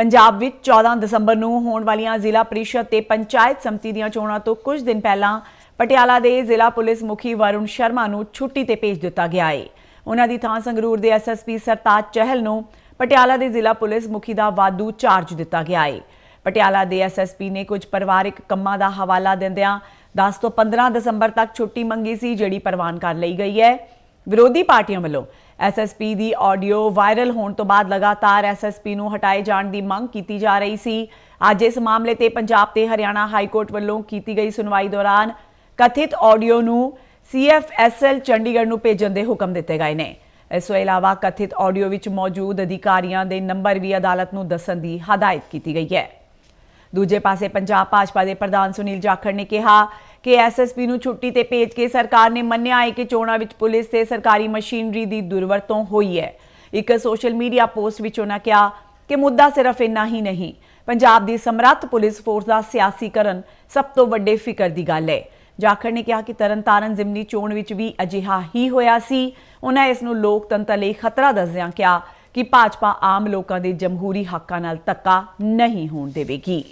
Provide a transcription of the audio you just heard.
ਪੰਜਾਬ ਵਿੱਚ 14 ਦਸੰਬਰ ਨੂੰ ਹੋਣ ਵਾਲੀਆਂ ਜ਼ਿਲ੍ਹਾ ਪ੍ਰੀਸ਼ਦ ਤੇ ਪੰਚਾਇਤ ਸਮਿਤੀ ਦੀਆਂ ਚੋਣਾਂ ਤੋਂ ਕੁਝ ਦਿਨ ਪਹਿਲਾਂ ਪਟਿਆਲਾ ਦੇ ਜ਼ਿਲ੍ਹਾ ਪੁਲਿਸ ਮੁਖੀ ਵਰੁਣ ਸ਼ਰਮਾ ਨੂੰ ਛੁੱਟੀ ਤੇ ਭੇਜ ਦਿੱਤਾ ਗਿਆ ਹੈ ਉਹਨਾਂ ਦੀ ਥਾਂ ਸੰਗਰੂਰ ਦੇ ਐਸਐਸਪੀ ਸਰਤਾਜ ਚਹਿਲ ਨੂੰ ਪਟਿਆਲਾ ਦੇ ਜ਼ਿਲ੍ਹਾ ਪੁਲਿਸ ਮੁਖੀ ਦਾ ਵਾਧੂ ਚਾਰਜ ਦਿੱਤਾ ਗਿਆ ਹੈ ਪਟਿਆਲਾ ਦੇ ਐਸਐਸਪੀ ਨੇ ਕੁਝ ਪਰਿਵਾਰਿਕ ਕੰਮਾਂ ਦਾ ਹਵਾਲਾ ਦਿੰਦਿਆਂ 10 ਤੋਂ 15 ਦਸੰਬਰ ਤੱਕ ਛੁੱਟੀ ਮੰਗੀ ਸੀ, ਜਿਹੜੀ ਪ੍ਰਵਾਨ ਕਰ ਲਈ ਗਈ ਹੈ। ਵਿਰੋਧੀ ਪਾਰਟੀਆਂ ਵੱਲੋਂ ਐਸਐਸਪੀ ਦੀ ਆਡੀਓ ਵਾਇਰਲ ਹੋਣ ਤੋਂ ਬਾਅਦ ਲਗਾਤਾਰ ਐਸਐਸਪੀ ਨੂੰ ਹਟਾਏ ਜਾਣ ਦੀ ਮੰਗ ਕੀਤੀ ਜਾ ਰਹੀ ਸੀ। ਅੱਜ ਇਸ ਮਾਮਲੇ ਤੇ ਪੰਜਾਬ ਤੇ ਹਰਿਆਣਾ ਹਾਈ ਕੋਰਟ ਵੱਲੋਂ ਕੀਤੀ ਗਈ ਸੁਣਵਾਈ ਦੌਰਾਨ ਕਥਿਤ ਆਡੀਓ ਨੂੰ ਸੀਐਫਐਸਐਲ ਚੰਡੀਗੜ੍ਹ ਨੂੰ ਭੇਜਣ ਦੇ ਹੁਕਮ ਦਿੱਤੇ ਗਏ ਨੇ। ਇਸ ਤੋਂ ਇਲਾਵਾ ਕਥਿਤ ਆਡੀਓ ਵਿੱਚ ਮੌਜੂਦ ਅਧਿਕਾਰੀਆਂ ਦੇ ਨੰਬਰ ਵੀ ਅਦਾਲਤ ਨੂੰ ਦੱਸਣ ਦੀ ਹਦਾਇਤ ਕੀਤੀ ਗਈ ਹੈ। ਦੂਜੇ ਪਾਸੇ ਪੰਜਾਬ ਭਾਜਪਾ ਦੇ ਪ੍ਰਧਾਨ ਸੁਨੀਲ ਜਾਖੜ ਨੇ ਕਿਹਾ ਕਿ ਐਸਐਸਪੀ ਨੂੰ ਛੁੱਟੀ ਤੇ ਭੇਜ ਕੇ ਸਰਕਾਰ ਨੇ ਮੰਨਿਆ ਹੈ ਕਿ ਚੋਣਾਂ ਵਿੱਚ ਪੁਲਿਸ ਤੇ ਸਰਕਾਰੀ ਮਸ਼ੀਨਰੀ ਦੀ ਦੁਰਵਰਤੋਂ ਹੋਈ ਹੈ। ਇੱਕ ਸੋਸ਼ਲ ਮੀਡੀਆ ਪੋਸਟ ਵਿੱਚ ਉਹਨਾਂ ਕਿਹਾ ਕਿ ਮੁੱਦਾ ਸਿਰਫ ਇੰਨਾ ਹੀ ਨਹੀਂ, ਪੰਜਾਬ ਦੀ ਸਮਰੱਥ ਪੁਲਿਸ ਫੋਰਸ ਦਾ ਸਿਆਸੀਕਰਨ ਸਭ ਤੋਂ ਵੱਡੇ ਫਿਕਰ ਦੀ ਗੱਲ ਹੈ। ਜਾਖੜ ਨੇ ਕਿਹਾ ਕਿ ਤਰਨਤਾਰਨ ਜ਼ਿਮਨੀ ਚੋਣ ਵਿੱਚ ਵੀ ਅਜਿਹਾ ਹੀ ਹੋਇਆ ਸੀ। ਉਹਨਾਂ ਇਸ ਨੂੰ ਲੋਕਤੰਤਰ ਲਈ ਖਤਰਾ ਦੱਸਦਿਆਂ ਕਿਹਾ ਕਿ ਭਾਜਪਾ ਆਮ ਲੋਕਾਂ ਦੇ ਜਮਹੂਰੀ ਹੱਕਾਂ ਨਾਲ ਧੱਕਾ ਨਹੀਂ ਹੋਣ ਦੇਵੇਗੀ।